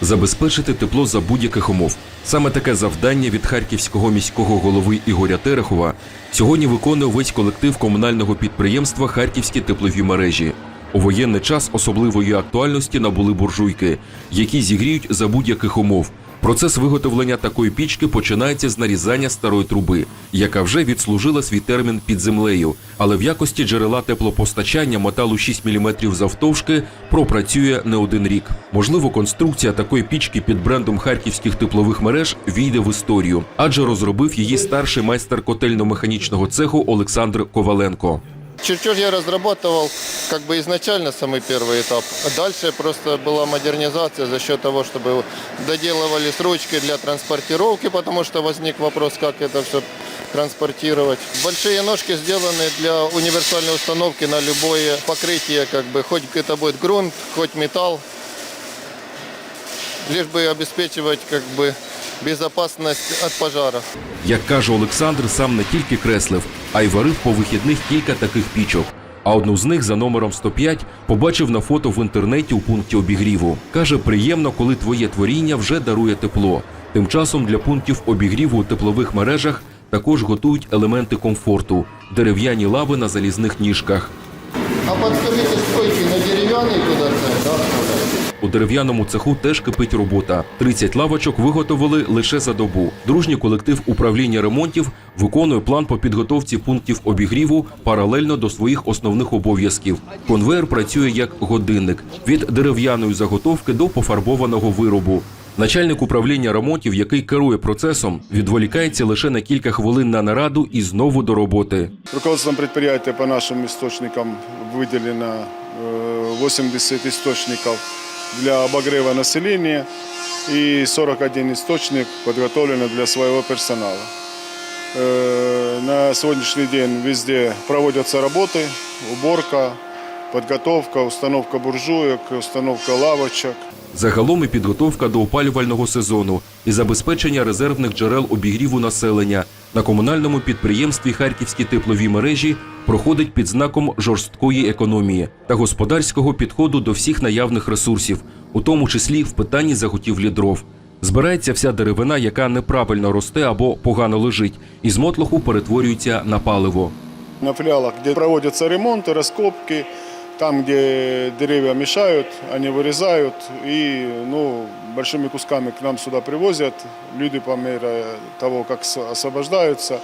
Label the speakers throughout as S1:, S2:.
S1: забезпечити тепло за будь-яких умов. Саме таке завдання від харківського міського голови Ігоря Терехова сьогодні виконує весь колектив комунального підприємства Харківські теплові мережі. У воєнний час особливої актуальності набули буржуйки, які зігріють за будь-яких умов. Процес виготовлення такої пічки починається з нарізання старої труби, яка вже відслужила свій термін під землею, але в якості джерела теплопостачання металу 6 мм завтовшки пропрацює не один рік. Можливо, конструкція такої пічки під брендом харківських теплових мереж війде в історію, адже розробив її старший майстер котельно-механічного цеху Олександр Коваленко.
S2: Чертеж я разрабатывал как бы изначально самый первый этап. Дальше просто была модернизация за счет того, чтобы доделывались ручки для транспортировки, потому что возник вопрос, как это все транспортировать. Большие ножки сделаны для универсальной установки на любое покрытие, как бы, хоть это будет грунт, хоть металл, лишь бы обеспечивать как бы безопасность от пожара.
S1: Як каже Олександр, сам не тільки креслив, а й варив по вихідних кілька таких пічок. А одну з них за номером 105 побачив на фото в інтернеті у пункті обігріву. Каже, приємно, коли твоє творіння вже дарує тепло. Тим часом для пунктів обігріву у теплових мережах також готують елементи комфорту дерев'яні лави на залізних ніжках.
S2: А подскажите, стойки на деревянный туда ставить, да?
S1: У дерев'яному цеху теж кипить робота. 30 лавочок виготовили лише за добу. Дружній колектив управління ремонтів виконує план по підготовці пунктів обігріву паралельно до своїх основних обов'язків. Конвейер працює як годинник від дерев'яної заготовки до пофарбованого виробу. Начальник управління ремонтів, який керує процесом, відволікається лише на кілька хвилин на нараду і знову до роботи.
S3: Руководством предприятия по нашим источникам выделено э, 80 источников для обогрева населения и 41 источник подготовлено для своего персонала. Э, На сегодняшний день везде проводятся работы, уборка, подготовка, установка буржуек, установка лавочек.
S1: Загалом і підготовка до опалювального сезону і забезпечення резервних джерел обігріву населення на комунальному підприємстві Харківські теплові мережі проходить під знаком жорсткої економії та господарського підходу до всіх наявних ресурсів, у тому числі в питанні заготівлі дров. Збирається вся деревина, яка неправильно росте або погано лежить, і з мотлоху перетворюється на паливо.
S3: На филиалах, где проводятся ремонты, раскопки, там, где деревья мешают, они вырезают и ну, большими кусками к нам сюда привозят. Люди по мере того, как освобождаются,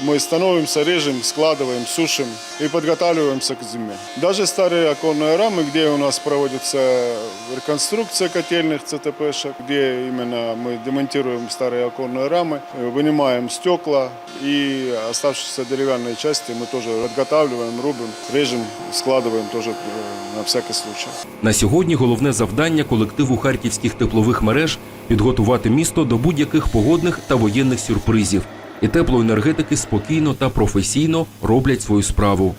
S3: мы становимся, режем, складываем, сушим и подготавливаемся к зиме. Даже старые оконные рамы, где у нас проводится реконструкция котельных ЦТПшек, где именно мы демонтируем старые оконные рамы, э, вынимаем стекла и оставшиеся деревянные части мы тоже подготавливаем, рубим, режем, складываем тоже э, на всякий случай.
S1: На сьогодні головне завдання колективу харківських теплових мереж підготувати місто до будь-яких погодних та воєнних сюрпризів. І теплоенергетики спокійно та професійно роблять свою справу.